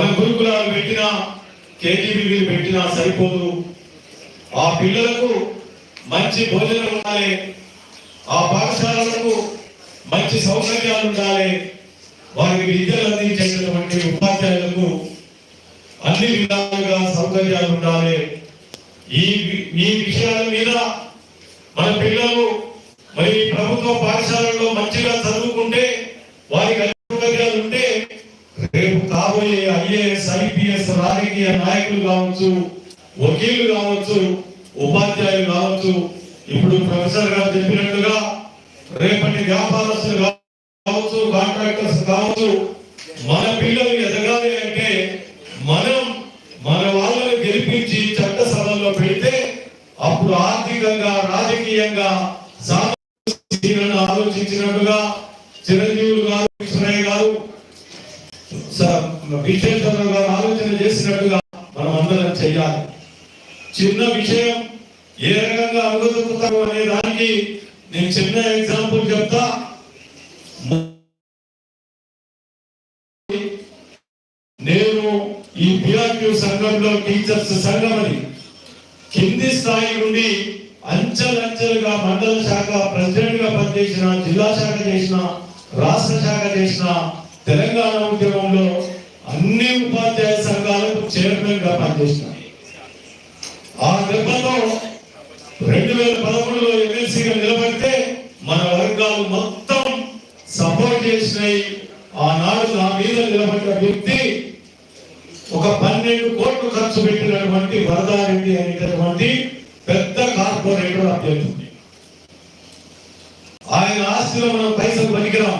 మన గురుకులాలు పెట్టినా కేజీబీలు పెట్టినా సరిపోదు. ఆ పిల్లలకు మంచి భోజనం ఉండాలి. ఆ పాఠశాలలకు మంచి సౌకర్యాలు ఉండాలి. వారికి విద్యలు అందించేటటువంటి ఉపాధ్యాయులకు అన్ని విధాలుగా సౌకర్యాలు ఉండాలి. ఈ ఈ విషయాల మీద మన పిల్లలు మరి ప్రభుత్వ పాఠశాలలో మంచిగా చదువు వారికి అన్ని సౌకర్యాలు ఉంటే రేపు కాబోయే ఐఏఎస్ ఐపీఎస్ రాజకీయ నాయకులు కావచ్చు వకీలు కావచ్చు ఉపాధ్యాయులు కావచ్చు ఇప్పుడు ప్రొఫెసర్ గారు చెప్పినట్టుగా రేపటి వ్యాపారస్తులు కావచ్చు కాంట్రాక్టర్స్ కావచ్చు మన పిల్లలు ఎదగాలి అంటే మనం మన వాళ్ళని గెలిపించి చట్టసభల్లో పెడితే అప్పుడు ఆర్థికంగా రాజకీయంగా ఆలోచించినట్టుగా చిరంజీవులు గారు కృష్ణయ్య గారు విశ్వేశ్వర గారు ఆలోచన చేసినట్టుగా మనం అందరం చెయ్యాలి చిన్న విషయం ఏ రకంగా అనుగదుకుతారు అనే దానికి నేను చిన్న ఎగ్జాంపుల్ చెప్తా. నేను ఈ పిఆర్క్యూ సంఘంలో టీచర్స్ సంఘం అని కింది స్థాయి నుండి అంచెలంచెలుగా మండల శాఖ ప్రెసిడెంట్గా పనిచేసిన జిల్లా శాఖ చేసిన రాష్ట్ర శాఖ చేసిన తెలంగాణ ఉద్యమంలో అన్ని ఉపాధ్యాయ సంఘాలకు చైర్మన్గా పనిచేసిన. ఆ రెండు వేల పదమూడులో ఎమ్మెల్సీగా నిలబడితే మన వర్గాలు మొత్తం సపోర్ట్ చేసినాయి. ఆనాడు నా మీద నిలబడిన వ్యక్తి ఒక పన్నెండు కోట్లు ఖర్చు పెట్టినటువంటి వరదారెడ్డి అనేటటువంటి పెద్ద కార్పొరేటర్ అభ్యర్థి ఆయన ఆస్తిలో మనం పైసలు పనికిరాం.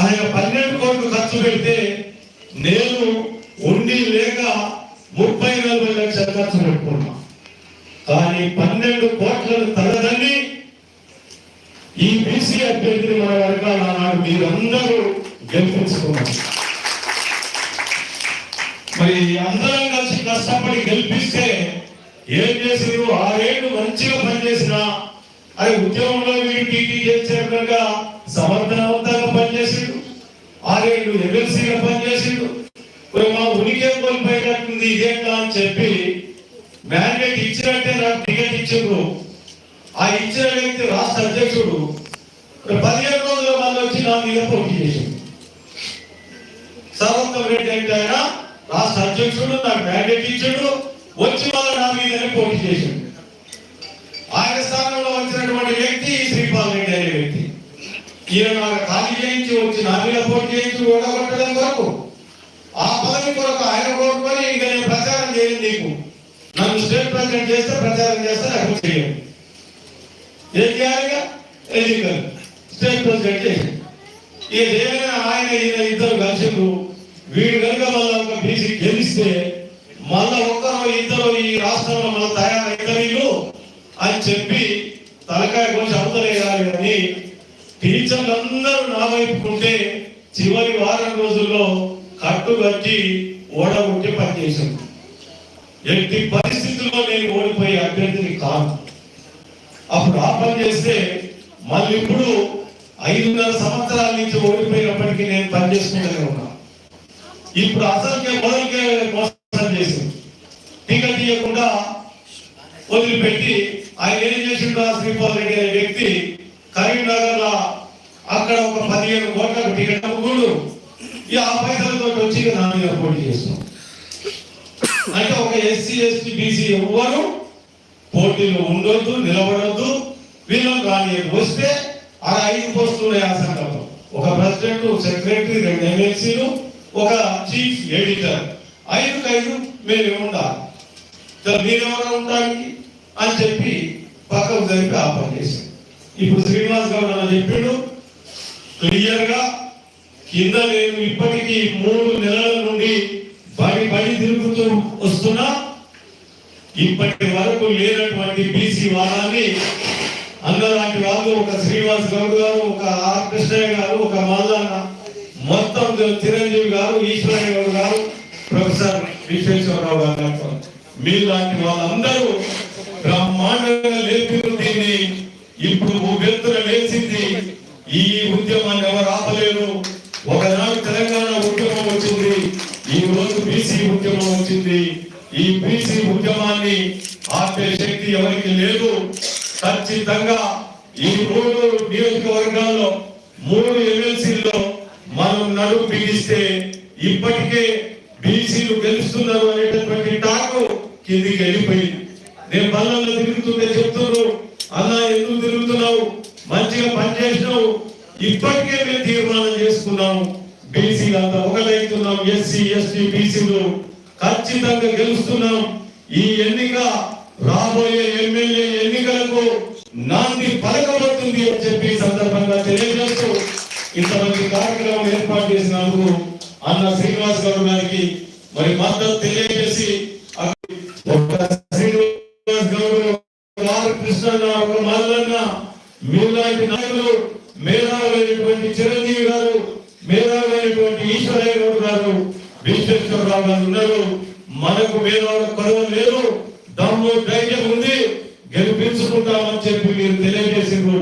ఆయన పన్నెండు కోట్లు ఖర్చు పెడితే నేను ఉండి లేక ముప్పై నలభై లక్షలు ఖర్చు పెట్టుకున్నా. కానీ పన్నెండు కోట్లను తగదని ఈ బీసీ అభ్యర్థిని మన వర్గాల నాడు మీరందరూ గెలిపించుకున్నారు. మరి అందరం కలిసి కష్టపడి గెలిపిస్తే ఏం చేసారు ఆరేళ్ళు మంచిగా పనిచేసిన అది ఉద్యోగంలో వీడు టీటీ చేసేటట్టుగా సమర్థనవంతంగా పనిచేసిండు. ఆరేళ్ళు ఎమ్మెల్సీగా పనిచేసిండు. మా ఉనికి కోల్పోయినట్టుంది ఇదేంటా అని చెప్పి మ్యాండేట్ ఇచ్చినట్టే నాకు టికెట్ ఇచ్చిండ్రు. ఆ ఇచ్చిన వ్యక్తి రాష్ట్ర అధ్యక్షుడు పదిహేను రోజుల మళ్ళీ వచ్చి నా మీద పోటీ చేసిండు. సర్వంతం రెడ్డి అంటే ఆయన? రాష్ట్ర అధ్యక్షుడు నాకు మ్యాండేట్ ఇచ్చాడు వచ్చి వాళ్ళ నా మీదనే పోటీ చేశాడు ఆయన స్థానంలో వచ్చినటువంటి వ్యక్తి శ్రీపాల్ రెడ్డి అనే వ్యక్తి. ఈయన నాకు ఖాళీ చేయించి వచ్చి నా మీద పోటీ చేయించి ఓడగొట్టడం కొరకు ఆ పదవి కొరకు ఆయన కోరుకొని ఇక నేను ప్రచారం చేయను నీకు. నాకు స్టేట్ ప్రెసిడెంట్ చేస్తే ప్రచారం చేస్తే నాకు చేయను ఏం చేయాలిగా ఎన్నికలు. స్టేట్ ప్రెసిడెంట్ చేసి. ఇక ఏమైనా ఆయన ఈయన ఇద్దరు కలిసిండ్రు. వీడు కనుక మళ్ళీ ఒక బీసీ గెలిస్తే మళ్ళా ఒక్కరు ఇద్దరు ఈ రాష్ట్రంలో మళ్ళీ తయారైతే వీళ్ళు అని చెప్పి తలకాయ కోసి అవతలేయాలి కానీ టీచర్లు అందరూ నా వైపుకుంటే చివరి వారం రోజుల్లో కట్టుబట్టి ఓడగొట్టి పనిచేశాను ఎట్టి పరిస్థితుల్లో నేను ఓడిపోయే అభ్యర్థిని కాదు. అప్పుడు ఆ పని చేస్తే మళ్ళీ ఇప్పుడు ఐదున్నర సంవత్సరాల నుంచి ఓడిపోయినప్పటికీ నేను పనిచేసుకుంటూనే ఉన్నా. ఇప్పుడు అసలుకే మొదలుకే మోసం చేసింది టికెట్ ఇవ్వకుండా వదిలిపెట్టి ఆయన ఏం చేసిండు ఆ శ్రీపాల్ రెడ్డి అనే వ్యక్తి కరీంనగర్లో అక్కడ ఒక పదిహేను కోట్లకు టికెట్ అమ్ముకుండు ఇక ఆ పైసలతో వచ్చి నా మీద పోటీ చేస్తున్నాం అంటే ఒక ఎస్సీ ఎస్టీ బీసీ ఎవ్వరు పోటీలో ఉండొద్దు నిలబడొద్దు. వీళ్ళని కానీ వస్తే ఆ ఐదు పోస్టులు ఆ సంఘంలో. ఒక ప్రెసిడెంట్ సెక్రటరీ రెండు ఎమ్మెల్సీలు ఒక చీఫ్ ఎడిటర్. ఐదుకు ఐదు మేము ఉండాలి. మీరెవరో ఉండడానికి అని చెప్పి పక్కకు జరిపి ఆ పని ఇప్పుడు శ్రీనివాస్ గౌడ్ అని చెప్పాడు క్లియర్గా కింద నేను ఇప్పటికీ మూడు నెలల నుండి బడి బడి తిరుగుతూ వస్తున్నా ఇప్పటి వరకు లేనటువంటి బీసీ వారాన్ని అందలాంటి వాళ్ళు ఒక శ్రీనివాస్ గౌడ్ గారు ఒక ఆర్ కృష్ణయ్య గారు ఒక మాదాన మొత్తం చిరంజీవి గారు ఈశ్వరయ్య గౌడ్ గారు ప్రొఫెసర్ విశ్వేశ్వరరావు గారు మీలాంటి వాళ్ళందరూ బ్రహ్మాండంగా లేపిన దీన్ని ఇప్పుడు ఉవ్వెత్తున లేచింది. ఈ ఉద్యమాన్ని ఎవరు ఆపలేరు? ఒకనాడు తెలంగాణ ఉద్యమం వచ్చింది ఈ రోజు ఈ బీసీ ముఖ్యమని ఆఫీస్ శక్తి ఎవరికి లేదు. ఖచ్చితంగా ఈ మూడు నియోజకవర్గాల్లో మూడు ఎమ్మెల్సీల్లో మనం నడుము బిగిస్తే ఇప్పటికే బీసీలు గెలుస్తున్నారు అనేటటువంటి టాకు కిందికి వెళ్ళిపోయింది. నేను బల్లలో తిరుగుతుంటే చెప్తున్నారు అన్న ఎందుకు తిరుగుతున్నావు? మంచిగా పనిచేసినావు ఇప్పటికే మేము తీర్మానం చేసుకున్నాము. బీసీలు అంతా ఒకటైతున్నాం ఎస్సీ ఎస్టీ బీసీలు. ఖచ్చితంగా గెలుస్తున్నాం. ఈ ఎన్నిక రాబోయే ఎమ్మెల్యే ఎన్నికలకు నాంది పలకబడుతుంది అని చెప్పి సందర్భంగా తెలియజేస్తూ ఇంతమంది కార్యక్రమం ఏర్పాటు చేసినందుకు అన్న శ్రీనివాస్ గౌడ్ గారికి మరి మద్దతు తెలియజేసి శ్రీనివాస్ గౌడ్ కృష్ణ ఒక మల్లన్న మీలాంటి నాయకులు మేధావులైనటువంటి చిరంజీవి గారు మేధావులైనటువంటి ఈశ్వరయ్య గౌడ్ గారు విశ్వేశ్వరరావు గారు ఉన్నారు మనకు మేనవాడు కొరవ లేదు. దమ్ము ధైర్యం ఉంది. గెలిపించుకుంటామని చెప్పి మీరు తెలియజేసిండ్రు.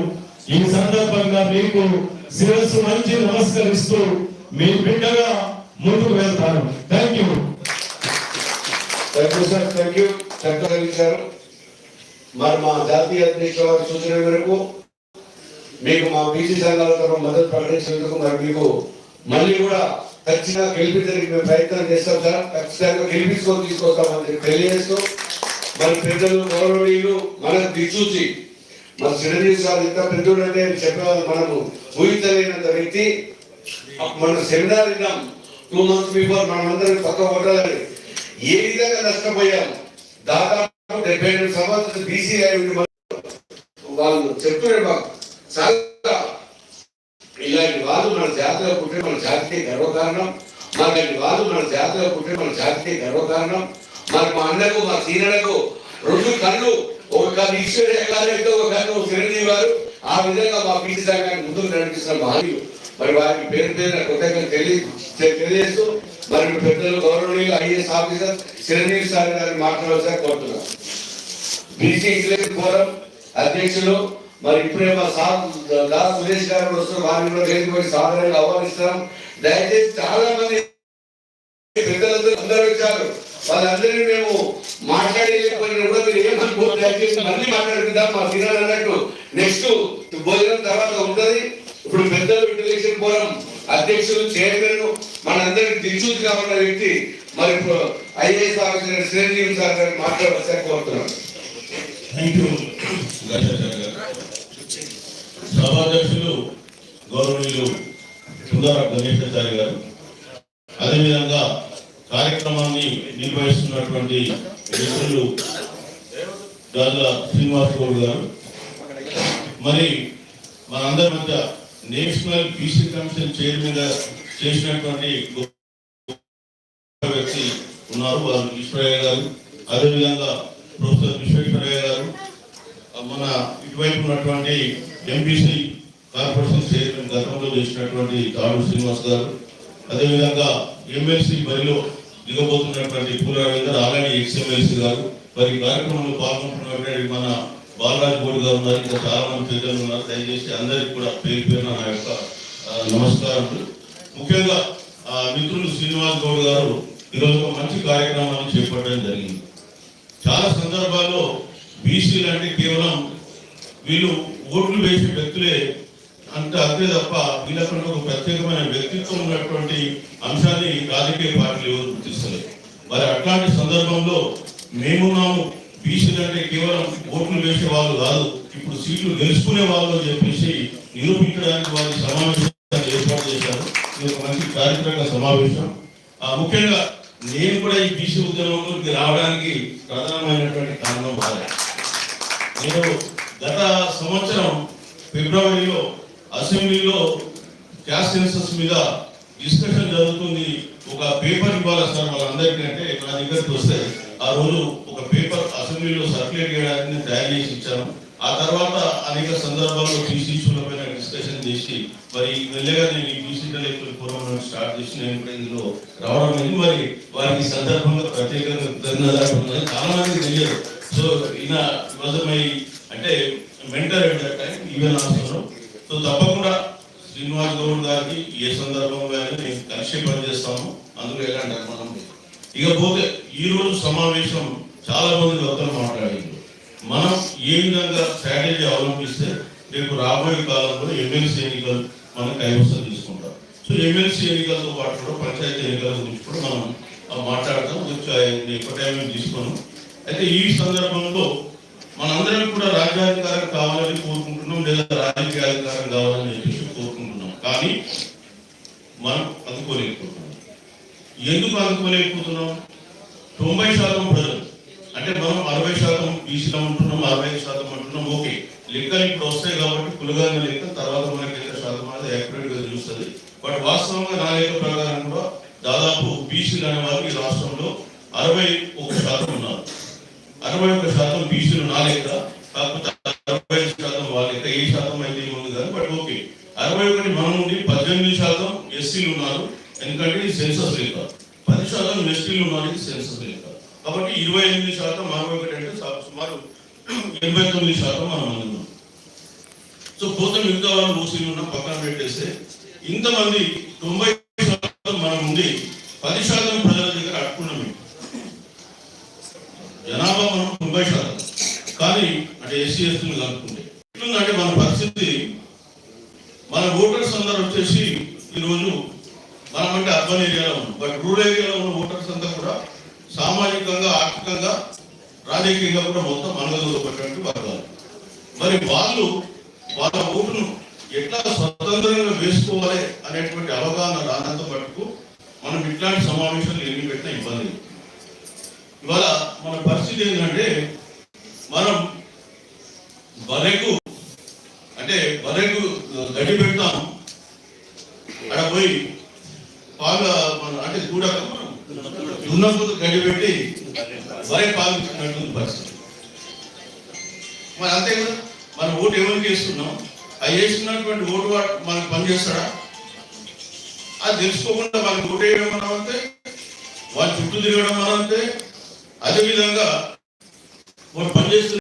ఈ సందర్భంగా మీకు శిరస్సు మంచి నమస్కరిస్తూ మీ బిడ్డగా ముందుకు వెళ్తాను. థ్యాంక్ యూ థ్యాంక్ యూ చక్కగలిగారు మరి మా జాతీయ అధ్యక్షుల వారి సూచన మేరకు మీకు మా బీసీ సంఘాల తరఫున మద్దతు ప్రకటించినందుకు మరి మీకు మళ్ళీ కూడా ఖచ్చితంగా గెలిపించడానికి మేము ప్రయత్నం చేస్తాం సార్. ఖచ్చితంగా గెలిపించుకొని తీసుకొస్తామని చెప్పి తెలియజేస్తూ మన పెద్దలు గౌరవనీయులు మనకు దిక్సూచి. మన చిరంజీవి సార్ ఎంత పెద్దోడు అంటే చెప్పేవాళ్ళు మనము ఊహించలేనంత వ్యక్తి. మన సెమినార్ విన్నాం. టూ మంత్స్ బిఫోర్ మనమందరం పక్క కొట్టాలని. ఏ విధంగా నష్టపోయాం? దాదాపు డెబ్బై ఎనిమిది సంవత్సరాలు బీసీ అయి వాళ్ళు చెప్తున్నారు మాకు. చాలా వాదు మన జాతిలో పుట్టిన మన జాతికి గర్వకారణం. మనలాంటి వాదు మన జాతిలో పుట్టిన మన జాతికి గర్వకారణం. మరి మా అన్నకు మా సీనలకు రెండు కళ్ళు ఒక కన్ను ఈశ్వర్య గారు ఒక కన్ను చిరంజీవి గారు. ఆ విధంగా మా పీసీ సంఘాన్ని ముందుకు నడిపిస్తున్న మహనీయులు మరి వారికి పేరు పేరు కృతజ్ఞత తెలియజేస్తూ మరి పెద్దలు గౌరవనీయులు ఐఏఎస్ ఆఫీసర్ చిరంజీవి సార్ గారిని మాట్లాడవలసిన కోరుతున్నాం బీసీ ఇంటలెక్ట్ ఫోరం అధ్యక్షులు మరి ఇప్పుడే మా సార్ దాస్ సురేష్ గారు వస్తున్న వస్తున్నారు వారిని కూడా వేదికపై సాధారణంగా ఆహ్వానిస్తున్నాం దయచేసి చాలా మంది పెద్దలందరూ అందరూ వచ్చారు. వాళ్ళందరినీ మేము మాట్లాడలేకపోయినా కూడా మీరు ఏమనుకోవద్దు. దయచేసి మళ్ళీ మాట్లాడుకుందాం. మా తినాలి అన్నట్టు నెక్స్ట్ భోజనం తర్వాత ఉంటుంది. ఇప్పుడు పెద్దలు ఇంటలెక్షన్ ఫోరం అధ్యక్షులు చైర్మన్ మనందరికి దిక్సూచిగా ఉన్న వ్యక్తి. మరి ఇప్పుడు ఐఏఎస్ ఆఫీసర్ చిరంజీవి సార్ గారు మాట్లాడవలసిన కోరుతున్నాను థ్యాంక్ యూ సభాధ్యక్షులు గౌరవనీయులు సుందర గణేశాచారి గారు అదేవిధంగా కార్యక్రమాన్ని నిర్వహిస్తున్నటువంటి మిత్రులు గాజుల శ్రీనివాస్ గౌడ్ గారు. మరి మనందరి మధ్య నేషనల్ బీసీ కమిషన్ చైర్మన్గా చేసినటువంటి వ్యక్తి ఉన్నారు వారు ఈశ్వరయ్య గారు. అదేవిధంగా ప్రొఫెసర్ విశ్వేశ్వరయ్య గారు మన ఇటువైపు ఉన్నటువంటి ఎంపీసీ కార్పొరేషన్ చైర్మన్ గతంలో చేసినటువంటి తాడు శ్రీనివాస్ గారు అదేవిధంగా ఎమ్మెల్సీ బరిలో దిగబోతున్నటువంటి పూల రవీందర్ ఆల్రెడీ ఎక్స్ఎమ్మెల్సీ గారు మరి కార్యక్రమంలో పాల్గొంటున్నటువంటి మన బాలరాజ్ బోర్డు గారు ఉన్నారు ఇంకా చాలా మంది పెద్దలు ఉన్నారు. దయచేసి అందరికీ కూడా పేరు పేరున నా యొక్క నమస్కారం ముఖ్యంగా ఆ, మిత్రులు శ్రీనివాస్ గౌడ్ గారు ఈరోజు ఒక మంచి కార్యక్రమాన్ని చేపట్టడం జరిగింది. చాలా సందర్భాల్లో బీసీలు అంటే కేవలం వీళ్ళు ఓట్లు వేసే వ్యక్తులే అంత అంతే తప్ప వీళ్ళకంటే ఒక ప్రత్యేకమైన వ్యక్తిత్వం ఉన్నటువంటి అంశాన్ని రాజకీయ పార్టీలు ఎవరు గుర్తిస్తలేదు. మరి అట్లాంటి సందర్భంలో మేమున్నాము బీసీలు అంటే కేవలం ఓట్లు వేసే వాళ్ళు కాదు ఇప్పుడు సీట్లు గెలుచుకునే వాళ్ళు అని చెప్పేసి నిరూపించడానికి వారి సమావేశం ఏర్పాటు చేశారు. ఇది ఒక మంచి చారిత్రక సమావేశం. ఆ, ముఖ్యంగా నేను కూడా ఈ బీసీ ఉద్యమంలోకి రావడానికి ప్రధానమైనటువంటి కారణం వారే. నేను గత సంవత్సరం ఫిబ్రవరిలో అసెంబ్లీలో క్యాస్ట్ సెన్సస్ మీద డిస్కషన్ జరుగుతుంది. ఒక పేపర్ ఇవ్వాలి సార్ వాళ్ళందరికీ అంటే నా దగ్గరికి వస్తే ఆ రోజు ఒక పేపర్ అసెంబ్లీలో సర్క్యులేట్ చేయడానికి నేను తయారు చేసి ఇచ్చాను. ఆ తర్వాత అనేక సందర్భాల్లో బీసీ పైన డిస్కషన్ చేసి మరి మెల్లగా నేను ఈ బీసీ ఇంటలెక్చువల్ ఫోరం స్టార్ట్ చేసి నేను కూడా ఇందులో రావడం లేదు. మరి వారికి సందర్భంగా ప్రత్యేకంగా ధన్యవాదాలు ఉన్నాయి. చాలా మంది తెలియదు. సో ఈయన వాజ్ మై అంటే mentor at that time even also. So తప్పకుండా శ్రీనివాస్ గౌడ్ గారికి ఏ సందర్భం కానీ మేము కలిసి పనిచేస్తాము. అందులో ఎలాంటి అనుమానం లేదు. ఇకపోతే ఈరోజు సమావేశం చాలా మంది వద్దలు మాట్లాడింది మనం ఏ విధంగా స్ట్రాటజీ అవలంబిస్తే రేపు రాబోయే కాలంలో ఎమ్మెల్సీ ఎన్నికలు మనం కైవసం తీసుకుంటాం. సో ఎమ్మెల్సీ ఎన్నికలతో పాటు కూడా పంచాయతీ ఎన్నికల గురించి కూడా మనం మాట్లాడతాం. కొంచెం ఆయన ఎక్కువ టైం తీసుకోను. అయితే ఈ సందర్భంలో మనందరం కూడా రాజ్యాధికారం కావాలని కోరుకుంటున్నాం లేదా రాజకీయ అధికారం కావాలని చెప్పేసి కోరుకుంటున్నాం. కానీ మనం అందుకోలేకపోతున్నాం ఎందుకు అందుకోలేకపోతున్నాం తొంభై శాతం ప్రజలు అంటే మనం అరవై శాతం బీసీలో ఉంటున్నాం అరవై ఐదు శాతం అంటున్నాం ఓకే. లెక్కలు ఇప్పుడు వస్తాయి కాబట్టి కులగాని లెక్క తర్వాత మనకి ఎంత శాతం అనేది యాక్యురేట్గా తెలుస్తుంది. బట్ వాస్తవంగా నా లెక్క ప్రకారం కూడా దాదాపు బీసీలు అనే వారు ఈ రాష్ట్రంలో అరవై ఒక శాతం ఉన్నారు. అరవై ఒక శాతం బీసీలు నా లెక్క కాకపోతే అరవై ఐదు శాతం వాళ్ళ లెక్క ఏ శాతం అయితే ఉంది కానీ బట్ ఓకే. అరవై ఒకటి మనం ఉండి పద్దెనిమిది శాతం ఎస్సీలు ఉన్నారు ఎందుకంటే ఇది సెన్సస్ లెక్క. పది శాతం ఎస్టీలు ఉన్నారు ఇది సెన్సస్ లెక్క. కాబట్టి ఇరవై ఎనిమిది శాతం మనం ఒకటి అంటే సుమారు ఎనభై తొమ్మిది శాతం మనం మంది సో పోతే మిగతా వాళ్ళు ఓసీలు ఉన్న పక్కన పెట్టేస్తే ఇంతమంది తొంభై శాతం మనం ఉండి పది శాతం ప్రజల దగ్గర అట్టుకున్నాం జనాభా మనం తొంభై శాతం. కానీ అంటే ఎస్సీ ఎస్టీలు కలుపుకుంటే ఎట్లుందంటే మన పరిస్థితి మన ఓటర్స్ అందరూ వచ్చేసి ఈరోజు మనం అంటే అర్బన్ ఏరియాలో ఉన్నాం బట్ రూరల్ ఏరియాలో ఉన్న ఓటర్స్ అంతా కూడా సామాజికంగా ఆర్థికంగా రాజకీయంగా కూడా మొత్తం మనగదూరపడినట్టు వర్గాలు మరి వాళ్ళు వాళ్ళ ఓటును ఎట్లా స్వతంత్రంగా వేసుకోవాలి అనేటువంటి అవగాహన రానంత మటుకు మనం ఇట్లాంటి సమావేశాలు ఎన్ని పెట్టినా ఇబ్బంది ఇవాళ మన పరిస్థితి ఏంటంటే మనం బరెకు అంటే బరెకు గడ్డి పెడతాం అక్కడ పోయి బాగా మనం అంటే చూడక మనం దున్నపోతు గడ్డి పెట్టి వరి పాలు పరిస్థితి. మరి అంతే కదా? మన ఓటు ఎవరికి వేస్తున్నాం? ఆ వేస్తున్నటువంటి ఓటు మనకు పనిచేస్తాడా? అది తెలుసుకోకుండా మనకి ఓటు వేయడం మనం అంతే వాళ్ళ చుట్టూ తిరగడం మనం అంతే. అదేవిధంగా వాడు పనిచేస్తున్న